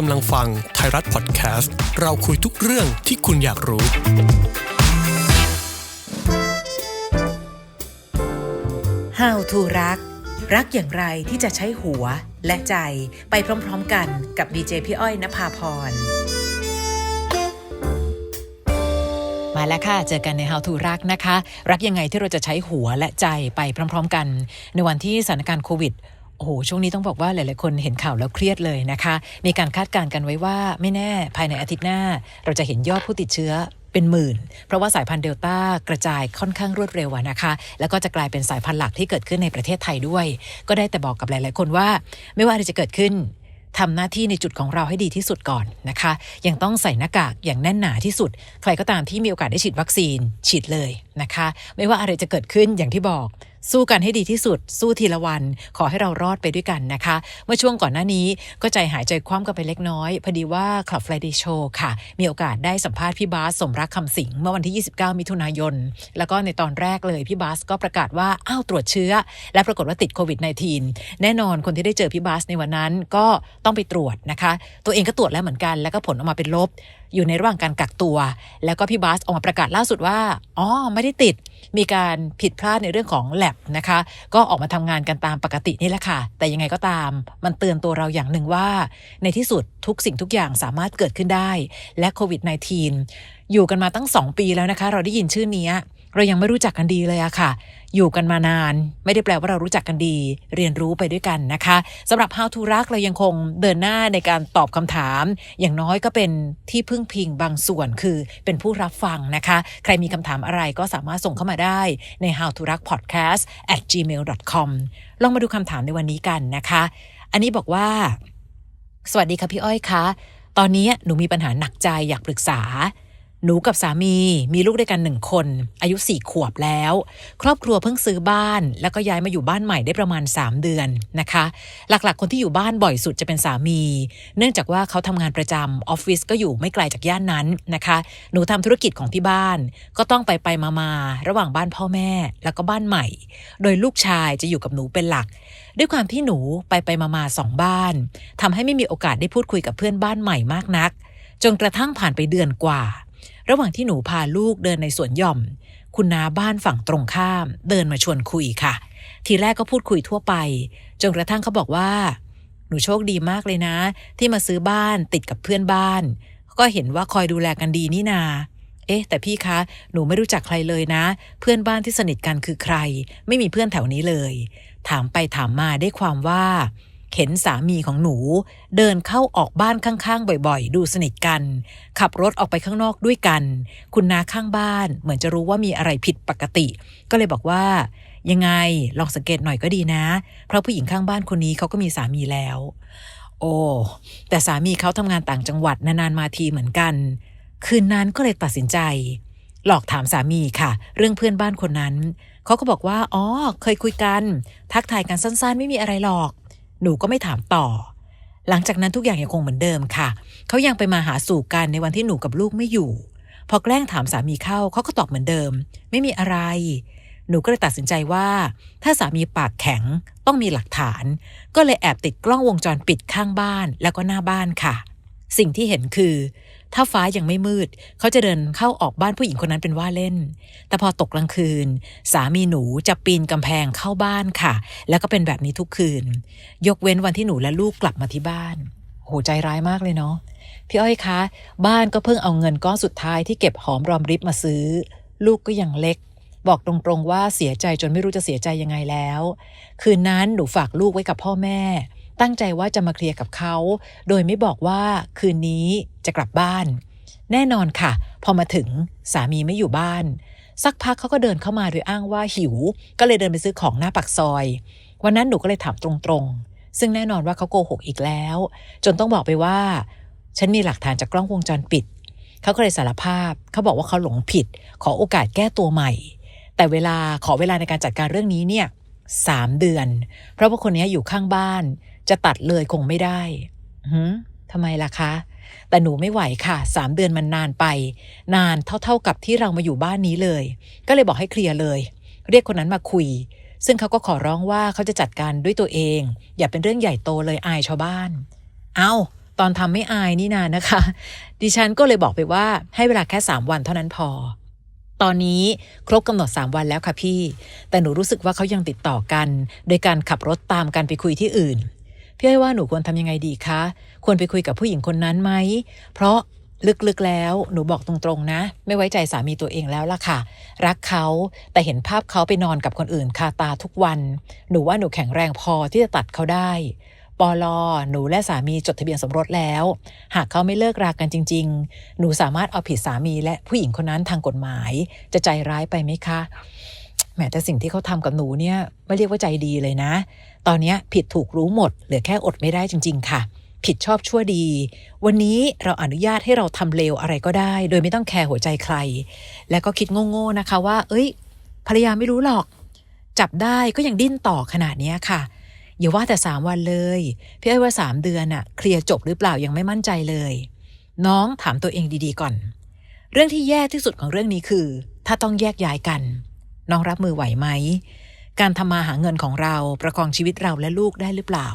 กำลังฟังไทยรัฐพอดแคสต์ เราคุยทุกเรื่องที่คุณอยากรู้ How to รัก รักอย่างไรที่จะใช้หัวและใจไปพร้อมๆกันกับดีเจพี่อ้อยนภาพร มาแล้วค่ะ เจอกันใน How to รักนะคะ รักยังไงที่เราจะใช้หัวและใจไปพร้อม ๆ กัน ในวันที่สถานการณ์โควิด โอ้โหช่วงนี้ต้องบอกว่าหลาย ๆ คนเห็นข่าวแล้วเครียดเลยนะคะ มีการคาดการณ์กันไว้ว่าไม่แน่ภายในอาทิตย์หน้า เราจะเห็นยอดผู้ติดเชื้อเป็นหมื่น เพราะว่าสายพันธุ์เดลต้ากระจายค่อนข้างรวดเร็วนะคะ แล้วก็จะกลายเป็นสายพันธุ์หลักที่เกิดขึ้นในประเทศไทยด้วย ก็ได้แต่บอกกับหลาย ๆ คนว่า ไม่ว่าอะไรจะเกิดขึ้นทำหน้าที่ในจุดของเราให้ดีที่สุดก่อนนะคะ ยังต้องใส่หน้ากากอย่างแน่นหนาที่สุด ใครก็ตามที่มีโอกาสได้ฉีดวัคซีนฉีดเลยนะคะ ไม่ว่าอะไรจะเกิดขึ้นอย่างที่บอก สู้กันให้ดีที่สุด สู้ทีละวัน ขอให้เรารอดไปด้วยกันนะคะ เมื่อช่วงก่อนหน้านี้ก็ใจหายใจคว่ำกันไปเล็กน้อย พอดีว่า Club Friday Show ค่ะ มีโอกาสได้สัมภาษณ์พี่บาสสมรักคำสิงเมื่อวันที่ 29 มิถุนายน แล้วก็ในตอนแรกเลยพี่บาสก็ประกาศว่า อ้าวตรวจเชื้อ และปรากฏว่าติดโควิด -19 แน่นอนคนที่ได้เจอพี่บาสในวันนั้นก็ต้องไปตรวจนะคะ ตัวเองก็ตรวจแล้วเหมือนกัน แล้วก็ผลออกมาเป็นลบ อยู่ในระหว่างการกักตัว แล้วก็พี่บาสออกมาประกาศล่าสุดว่าอ๋อไม่ได้ติดมีการผิดพลาดในเรื่องของแ a บนะคะ ก็ออกมาทำงานกันตามปกตินี่แหละค่ะ แต่ยังไงก็ตาม มันเตือนตัวเราอย่างหนึ่งว่า ในที่สุดทุกสิ่งทุกอย่างสามารถเกิดขึ้นได้ และโควิด -19 อยู่กันมาตั้ง 2 ปีแล้วนะคะ เราได้ยินชื่อนี้ เรายังไม่รู้จักกันดีเลยอะค่ะ อยู่กันมานาน ไม่ได้แปลว่าเรารู้จักกันดี เรียนรู้ไปด้วยกันนะคะสำหรับ How to รักเรายังคงเดินหน้าในการตอบคำถาม อย่างน้อยก็เป็นที่พึ่งพิงบางส่วนคือเป็นผู้รับฟังนะคะ ใครมีคำถามอะไรก็สามารถส่งเข้ามาได้ใน how to รัก podcast at gmail com ลองมาดูคำถามในวันนี้กันนะคะ อันนี้บอกว่า สวัสดีค่ะพี่อ้อยคะตอนนี้หนูมีปัญหาหนักใจอยากปรึกษา หนูกับสามีมีลูกด้วยกันหนึ่งคน อายุสี่ขวบแล้ว ครอบครัวเพิ่งซื้อบ้าน แล้วก็ย้ายมาอยู่บ้านใหม่ได้ประมาณ 3 เดือนนะคะ หลักๆ คนที่อยู่บ้านบ่อยสุดจะเป็นสามี เนื่องจากว่าเขาทำงานประจำออฟฟิศก็อยู่ไม่ไกลจากย่านนั้นนะคะ หนูทำธุรกิจของที่บ้าน ก็ต้องไปไปมามาระหว่างบ้านพ่อแม่แล้วก็บ้านใหม่ โดยลูกชายจะอยู่กับหนูเป็นหลัก ด้วยความที่หนูไปไปมามาสองบ้านทำให้ไม่มีโอกาสได้พูดคุยกับเพื่อนบ้านใหม่มากนักจนกระทั่งผ่านไปเดือนกว่า ระหว่างที่หนูพาลูกเดินในสวนหย่อม คุณน้าบ้านฝั่งตรงข้าม เดินมาชวนคุยค่ะ ทีแรกก็พูดคุยทั่วไป จนกระทั่งเขาบอกว่า หนูโชคดีมากเลยนะ ที่มาซื้อบ้านติดกับเพื่อนบ้าน ก็เห็นว่าคอยดูแลกันดีนี่นา เอ๊ะ แต่พี่คะ หนูไม่รู้จักใครเลยนะ เพื่อนบ้านที่สนิทกันคือใคร ไม่มีเพื่อนแถวนี้เลย ถามไปถามมาได้ความว่า เห็นสามีของหนูเดินเข้าออกบ้านข้างๆบ่อยๆ ดูสนิทกัน ขับรถออกไปข้างนอกด้วยกัน คุณนาข้างบ้านเหมือนจะรู้ว่ามีอะไรผิดปกติ ก็เลยบอกว่า ยังไงลองสังเกตหน่อยก็ดีนะ เพราะผู้หญิงข้างบ้านคนนี้เขาก็มีสามีแล้ว โอ้แต่สามีเขาทำงานต่างจังหวัดนานๆมาทีเหมือนกัน คืนนั้นก็เลยตัดสินใจ หลอกถามสามีค่ะ เรื่องเพื่อนบ้านคนนั้นเขาก็บอกว่าอ๋อเคยคุยกัน ทักทายกันสั้นๆ ไม่มีอะไรหรอก หนูก็ไม่ถามต่อ หลังจากนั้นทุกอย่างยังคงเหมือนเดิมค่ะ เขายังไปมาหาสู่กันในวันที่หนูกับลูกไม่อยู่ พอแกล้งถามสามีเข้าเขาก็ตอบเหมือนเดิม ไม่มีอะไร หนูก็เลยตัดสินใจว่า ถ้าสามีปากแข็งต้องมีหลักฐาน ก็เลยแอบติดกล้องวงจรปิดข้างบ้านแล้วก็หน้าบ้านค่ะ สิ่งที่เห็นคือ ถ้าฟ้ายังไม่มืดเขาจะเดินเข้าออกบ้านผู้หญิงคนนั้นเป็นว่าเล่น แต่พอตกกลางคืน สามีหนูจะปีนกำแพงเข้าบ้านค่ะ แล้วก็เป็นแบบนี้ทุกคืน ยกเว้นวันที่หนูและลูกกลับมาที่บ้านโหใจร้ายมากเลยเนาะพี่อ้อยคะ บ้านก็เพิ่งเอาเงินก้อนสุดท้ายที่เก็บหอมรอมริบมาซื้อ ลูกก็ยังเล็ก บอกตรงๆว่าเสียใจจนไม่รู้จะเสียใจยังไงแล้ว คืนนั้นหนูฝากลูกไว้กับพ่อแม่ ตั้งใจว่าจะมาเคลียร์กับเขาโดยไม่บอกว่าคืนนี้จะกลับบ้าน แน่นอนค่ะ พอมาถึงสามีไม่อยู่บ้าน สักพักเขาก็เดินเข้ามาโดยอ้างว่าหิว ก็เลยเดินไปซื้อของหน้าปากซอย วันนั้นหนูก็เลยถามตรงๆ ซึ่งแน่นอนว่าเขาโกหกอีกแล้ว จนต้องบอกไปว่า ฉันมีหลักฐานจากกล้องวงจรปิดเขาก็เลยสารภาพเขาบอกว่าเขาหลงผิด ขอโอกาสแก้ตัวใหม่ แต่เวลาขอเวลาในการจัดการเรื่องนี้เนี่ยสามเดือน เพราะว่าคนนี้อยู่ข้างบ้าน จะตัดเลยคงไม่ได้หืมทำไมล่ะคะ แต่หนูไม่ไหวค่ะสามเดือนมันนานไป นานเท่าๆกับที่เรามาอยู่บ้านนี้เลย ก็เลยบอกให้เคลียร์เลย เรียกคนนั้นมาคุย ซึ่งเขาก็ขอร้องว่าเขาจะจัดการด้วยตัวเอง อย่าเป็นเรื่องใหญ่โตเลยอายชาวบ้าน เอาตอนทำไม่อายนี่นานะคะ ดิฉันก็เลยบอกไปว่าให้เวลาแค่สามวันเท่านั้นพอ ตอนนี้ครบกำหนดสามวันแล้วค่ะพี่ แต่หนูรู้สึกว่าเขายังติดต่อกัน โดยการขับรถตามกันไปคุยที่อื่น พี่อ้อยว่าหนูควรทำยังไงดีคะควรไปคุยกับผู้หญิงคนนั้นไหมเพราะลึกๆแล้วหนูบอกตรงๆนะ ไม่ไว้ใจสามีตัวเองแล้วล่ะค่ะ รักเขาแต่เห็นภาพเขาไปนอนกับคนอื่นคาตาทุกวัน หนูว่าหนูแข็งแรงพอที่จะตัดเขาได้ปอลอหนูและสามีจดทะเบียนสมรสแล้ว หากเขาไม่เลิกรากันจริง ๆ หนูสามารถเอาผิดสามีและผู้หญิงคนนั้นทางกฎหมาย จะใจร้ายไปไหมคะ แหมแต่สิ่งที่เขาทำกับหนูเนี่ยไม่เรียกว่าใจดีเลยนะ ตอนนี้ผิดถูกรู้หมดเหลือแค่อดไม่ได้จริง ๆ ค่ะ ผิดชอบชั่วดี วันนี้เราอนุญาตให้เราทำเลวอะไรก็ได้ โดยไม่ต้องแคร์หัวใจใคร และก็คิดโง่ๆนะคะว่า เอ้ย ภรรยาไม่รู้หรอก จับได้ก็ยังดิ้นต่อขนาดนี้ค่ะอย่าว่าแต่สามวันเลยพี่ไอ้ว่าสามเดือนอะเคลียร์จบหรือเปล่ายังไม่มั่นใจเลย น้องถามตัวเองดีๆก่อน เรื่องที่แย่ที่สุดของเรื่องนี้คือ ถ้าต้องแยกย้ายกัน น้องรับมือไหวไหม การทำมาหาเงินของเราประคองชีวิตเราและลูกได้หรือเปล่า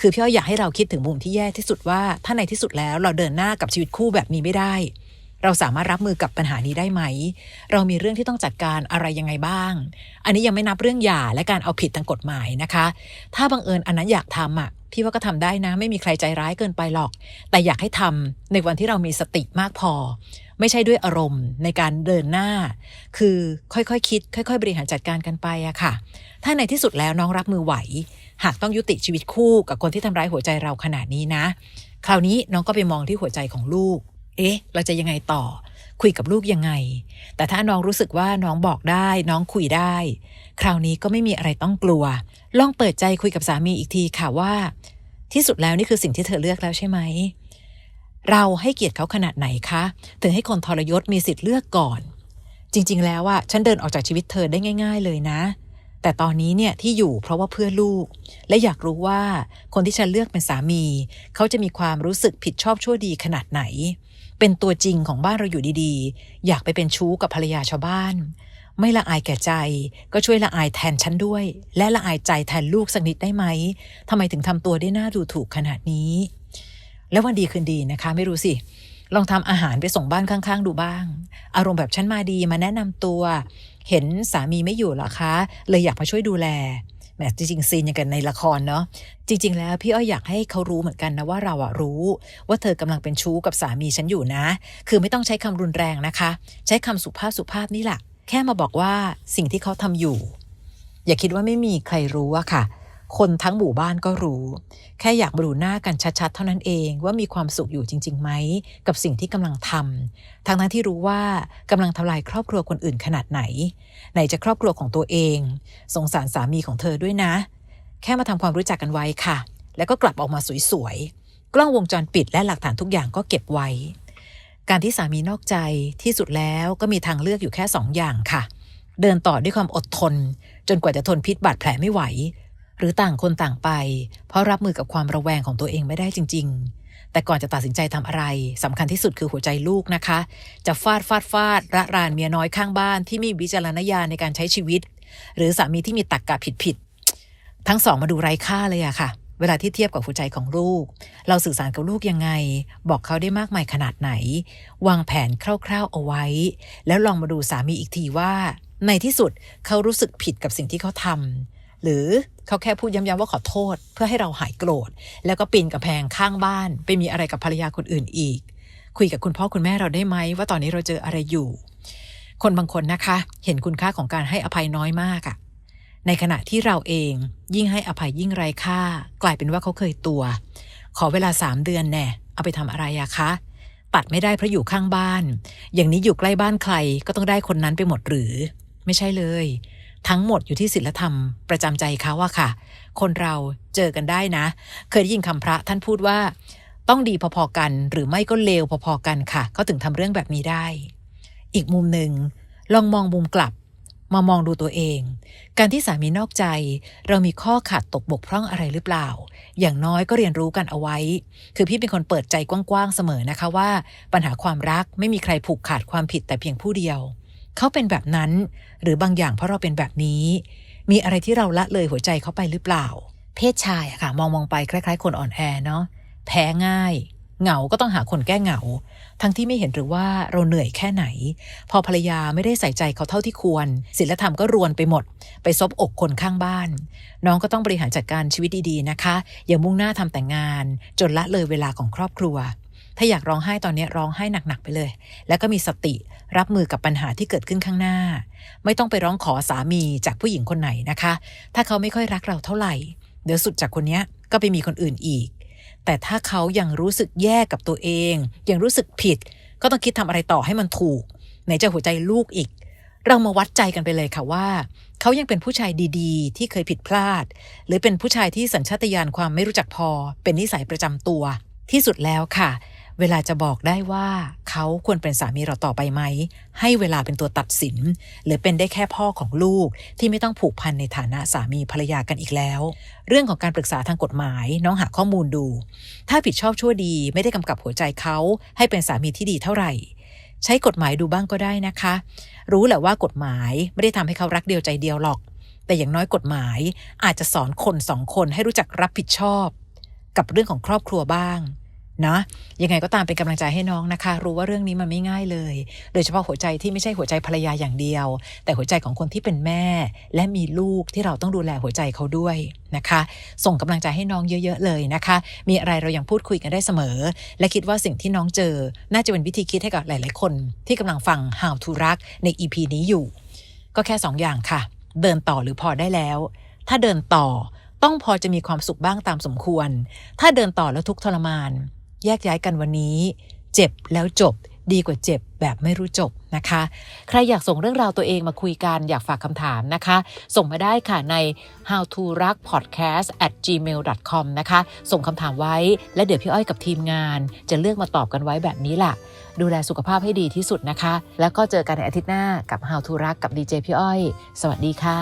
คือพี่อ้อยอยากให้เราคิดถึงมุมที่แย่ที่สุดว่าถ้าในที่สุดแล้วเราเดินหน้ากับชีวิตคู่แบบนี้ไม่ได้ เราสามารถรับมือกับปัญหานี้ได้ไหม เรามีเรื่องที่ต้องจัดการอะไรยังไงบ้าง อันนี้ยังไม่นับเรื่องหย่าและการเอาผิดทางกฎหมายนะคะ ถ้าบังเอิญอันนั้นอยากทำอะพี่ว่าก็ทำได้นะ ไม่มีใครใจร้ายเกินไปหรอก แต่อยากให้ทำในวันที่เรามีสติมากพอ ไม่ใช่ด้วยอารมณ์ในการเดินหน้า คือค่อยๆคคิด ค่อย ๆ บริหารจัดการกันไปอะค่ะ ถ้าในที่สุดแล้วน้องรับมือไหว หากต้องยุติชีวิตคู่กับคนที่ทำร้ายหัวใจเราขนาดนี้นะ คราวนี้น้องก็ไปมองที่หัวใจของลูก เอ๊ะ เราจะยังไงต่อ คุยกับลูกยังไง แต่ถ้าน้องรู้สึกว่าน้องบอกได้ น้องคุยได้ คราวนี้ก็ไม่มีอะไรต้องกลัว ลองเปิดใจคุยกับสามีอีกทีค่ะว่า ที่สุดแล้วนี่คือสิ่งที่เธอเลือกแล้วใช่ไหม เราให้เกียรติเขาขนาดไหนคะถึงให้คนทรยศมีสิทธิ์เลือกก่อนจริง ๆ แล้วอะฉันเดินออกจากชีวิตเธอได้ง่าย ๆ เลยนะ แต่ตอนนี้เนี่ยที่อยู่เพราะว่าเพื่อลูก และอยากรู้ว่าคนที่ฉันเลือกเป็นสามี เขาจะมีความรู้สึกผิดชอบชั่วดีขนาดไหน เป็นตัวจริงของบ้านเราอยู่ดีๆ อยากไปเป็นชู้กับภรรยาชาวบ้าน ไม่ละอายแก่ใจ ก็ช่วยละอายแทนฉันด้วย และละอายใจแทนลูกสักนิดได้ไหมทำไมถึงทำตัวได้น่าดูถูกขนาดนี้ แล้ววันดีคืนดีนะคะ ไม่รู้สิ ลองทำอาหารไปส่งบ้านข้างๆ ดูบ้าง อารมณ์แบบฉันมาดีมาแนะนำตัว เห็นสามีไม่อยู่หรอคะ เลยอยากมาช่วยดูแลแหมจริงๆซีนอย่างกันในละครเนาะจริง ๆ แล้วพี่อ้อยอยากให้เขารู้เหมือนกันนะว่าเราอะรู้ ว่าเธอกำลังเป็นชู้กับสามีฉันอยู่นะ คือไม่ต้องใช้คำรุนแรงนะคะ ใช้คำสุภาพสุภาพนี่แหละแค่มาบอกว่าสิ่งที่เขาทำอยู่ อย่าคิดว่าไม่มีใครรู้อะค่ะ คนทั้งหมู่บ้านก็รู้ แค่อยากมาดูหน้ากันชัดๆ เท่านั้นเองว่ามีความสุขอยู่จริงๆไหมกับสิ่งที่กำลังทำทั้งนั้นที่รู้ว่ากำลังทำลายครอบครัวคนอื่นขนาดไหน ไหนจะครอบครัวของตัวเอง สงสารสามีของเธอด้วยนะ แค่มาทำความรู้จักกันไว้ค่ะ แล้วก็กลับออกมาสวยๆกล้องวงจรปิดและหลักฐานทุกอย่างก็เก็บไว้ การที่สามีนอกใจที่สุดแล้วก็มีทางเลือกอยู่แค่สองอย่างค่ะ เดินต่อด้วยความอดทน จนกว่าจะทนพิษบาดแผลไม่ไหว หรือต่างคนต่างไป เพราะรับมือกับความระแวงของตัวเองไม่ได้จริง ๆ แต่ก่อนจะตัดสินใจทำอะไรสำคัญที่สุดคือหัวใจลูกนะคะ จะฟาดฟาดฟาดระรานเมียน้อยข้างบ้าน ที่มีวิจารณญาณในการใช้ชีวิต หรือสามีที่มีตักกะผิดผิดๆทั้งสองมาดูไร้ค่าเลยอะค่ะ เวลาที่เทียบกับหัวใจของลูก เราสื่อสารกับลูกยังไง บอกเขาได้มากมายขนาดไหน วางแผนคร่าวๆเอาไว้ แล้วลองมาดูสามีอีกทีว่า ในที่สุดเขารู้สึกผิดกับสิ่งที่เขาทำหรือ เขาแค่พูดย้ำๆว่าขอโทษ เพื่อให้เราหายโกรธ แล้วก็ปีนกำแพงข้างบ้าน ไปมีอะไรกับภรรยาคนอื่นอีก คุยกับคุณพ่อคุณแม่เราได้ไหมว่าตอนนี้เราเจออะไรอยู่ คนบางคนนะคะ เห็นคุณค่าของการให้อภัยน้อยมากอะในขณะที่เราเองยิ่งให้อภัยยิ่งไร้ค่า กลายเป็นว่าเขาเคยตัว ขอเวลาสามเดือนแน่เอาไปทำอะไรอะคะตัดไม่ได้เพราะอยู่ข้างบ้าน อย่างนี้อยู่ใกล้บ้านใครก็ต้องได้คนนั้นไปหมดหรือ ไม่ใช่เลย ทั้งหมดอยู่ที่ศีลธรรมประจำใจเขาอะค่ะ คนเราเจอกันได้นะ เคยได้ยินคำพระท่านพูดว่า ต้องดีพอๆกัน หรือไม่ก็เลวพอๆกันค่ะ เขาถึงทำเรื่องแบบนี้ได้ อีกมุมหนึ่งลองมองมุมกลับ มามองดูตัวเอง การที่สามีนอกใจ เรามีข้อขาดตกบกพร่องอะไรหรือเปล่า อย่างน้อยก็เรียนรู้กันเอาไว้ คือพี่เป็นคนเปิดใจกว้างๆเสมอนะคะว่า ปัญหาความรักไม่มีใครผูกขาดความผิดแต่เพียงผู้เดียว เขาเป็นแบบนั้น หรือบางอย่างเพราะเราเป็นแบบนี้ มีอะไรที่เราละเลยหัวใจเขาไปหรือเปล่า เพศชายอะค่ะ มองมองไปคล้าย ๆ คนอ่อนแอเนาะแพ้ง่าย เหงาก็ต้องหาคนแก้เหงา ทั้งที่ไม่เห็นหรือว่าเราเหนื่อยแค่ไหน พอภรรยาไม่ได้ใส่ใจเขาเท่าที่ควรศีลธรรมก็รวนไปหมด ไปซบอกคนข้างบ้าน น้องก็ต้องบริหารจัดการชีวิตดีๆนะคะ อย่ามุ่งหน้าทำแต่งงาน จนละเลยเวลาของครอบครัว ถ้าอยากร้องไห้ตอนนี้ร้องไห้หนักๆไปเลย แล้วก็มีสติรับมือกับปัญหาที่เกิดขึ้นข้างหน้า ไม่ต้องไปร้องขอสามีจากผู้หญิงคนไหนนะคะ ถ้าเขาไม่ค่อยรักเราเท่าไหร่ เดี๋ยวสุดจากคนนี้ก็ไปมีคนอื่นอีก แต่ถ้าเขายังรู้สึกแย่กับตัวเอง ยังรู้สึกผิด ก็ต้องคิดทำอะไรต่อให้มันถูกไหนจะหัวใจลูกอีก เรามาวัดใจกันไปเลยค่ะว่า เขายังเป็นผู้ชายดีๆ ที่เคยผิดพลาด หรือเป็นผู้ชายที่สัญชาตญาณความไม่รู้จักพอ เป็นนิสัยประจำตัว ที่สุดแล้วค่ะ เวลาจะบอกได้ว่าเขาควรเป็นสามีเราต่อไปไหม ให้เวลาเป็นตัวตัดสิน หรือเป็นได้แค่พ่อของลูกที่ไม่ต้องผูกพันในฐานะสามีภรรยากันอีกแล้ว เรื่องของการปรึกษาทางกฎหมายน้องหาข้อมูลดู ถ้าผิดชอบชั่วดีไม่ได้กำกับหัวใจเขาให้เป็นสามีที่ดีเท่าไหร่ ใช้กฎหมายดูบ้างก็ได้นะคะ รู้แหละว่ากฎหมายไม่ได้ทำให้เขารักเดียวใจเดียวหรอก แต่อย่างน้อยกฎหมายอาจจะสอนคนสองคนให้รู้จักรับผิดชอบ กับเรื่องของครอบครัวบ้าง นะยังไงก็ตามเป็นกำลังใจให้น้องนะคะ รู้ว่าเรื่องนี้มันไม่ง่ายเลย โดยเฉพาะหัวใจที่ไม่ใช่หัวใจภรรยาอย่างเดียว แต่หัวใจของคนที่เป็นแม่ และมีลูกที่เราต้องดูแลหัวใจเขาด้วยนะคะ ส่งกำลังใจให้น้องเยอะ ๆ เลยนะคะ มีอะไรเรายังพูดคุยกันได้เสมอ และคิดว่าสิ่งที่น้องเจอ น่าจะเป็นวิธีคิดให้กับหลาย ๆ คน ที่กำลังฟัง How to รักใน EP นี้อยู่ ก็แค่สองอย่างค่ะ เดินต่อหรือพอได้แล้ว ถ้าเดินต่อต้องพอจะมีความสุขบ้างตามสมควร ถ้าเดินต่อแล้วทุกทรมาน แยกย้ายกันวันนี้เจ็บแล้วจบดีกว่าเจ็บแบบไม่รู้จบนะคะ ใครอยากส่งเรื่องราวตัวเองมาคุยกันอยากฝากคำถามนะคะ ส่งมาได้ค่ะใน how to รัก podcast at gmail com นะคะ ส่งคำถามไว้ และเดี๋ยวพี่อ้อยกับทีมงาน จะเลือกมาตอบกันไว้แบบนี้ล่ะ ดูแลสุขภาพให้ดีที่สุดนะคะ แล้วก็เจอกันในอาทิตย์หน้ากับ how to รักกับดีเจพี่อ้อย สวัสดีค่ะ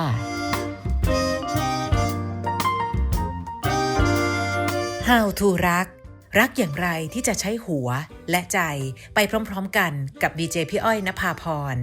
How to รัก รักอย่างไรที่จะใช้หัวและใจไปพร้อมๆกันกับดีเจพี่อ้อยนภาพร